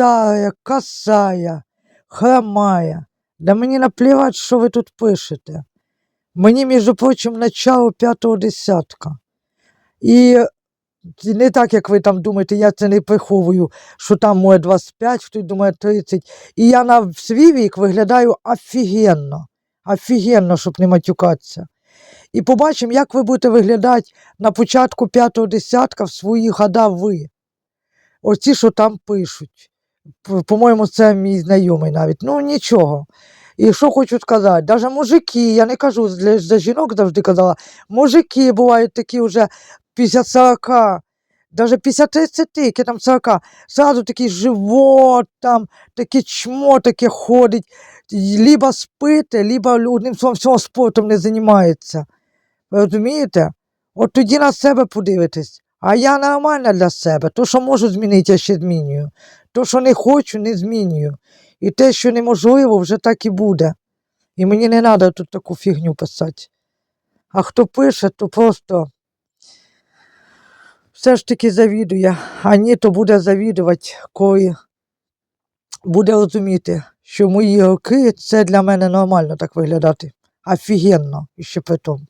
старая, косая, хромая. Да мені наплівать, що ви тут пишете. Мені, між прочим, начало п'ятого десятка. І не так, як ви там думаєте, я це не приховую, що там моє 25, хтось думає 30. І я на свій вік виглядаю офігенно. Офігенно, щоб не матюкатися. І побачимо, як ви будете виглядати на початку п'ятого десятка в свої года ви. Оці, що там пишуть. По-моєму, це мій знайомий навіть. Ну, нічого. І що хочу сказати, навіть мужики, я не кажу для жінок завжди казала, мужики бувають такі вже 50-40, навіть 50-30, які там 40, сразу такий живот, там, таке чмо таке ходить, либо спите, либо одним словом всього спортом не займається. Ви розумієте? От тоді на себе подивитесь. А я нормальна для себе. То, що можу змінити, я ще змінюю. То, що не хочу, не змінюю. І те, що неможливо, вже так і буде. І мені не треба тут таку фігню писати. А хто пише, то просто все ж таки завідує. А ні, то буде завідувати, коли буде розуміти, що мої роки це для мене нормально так виглядати. Офігенно, і ще при тому.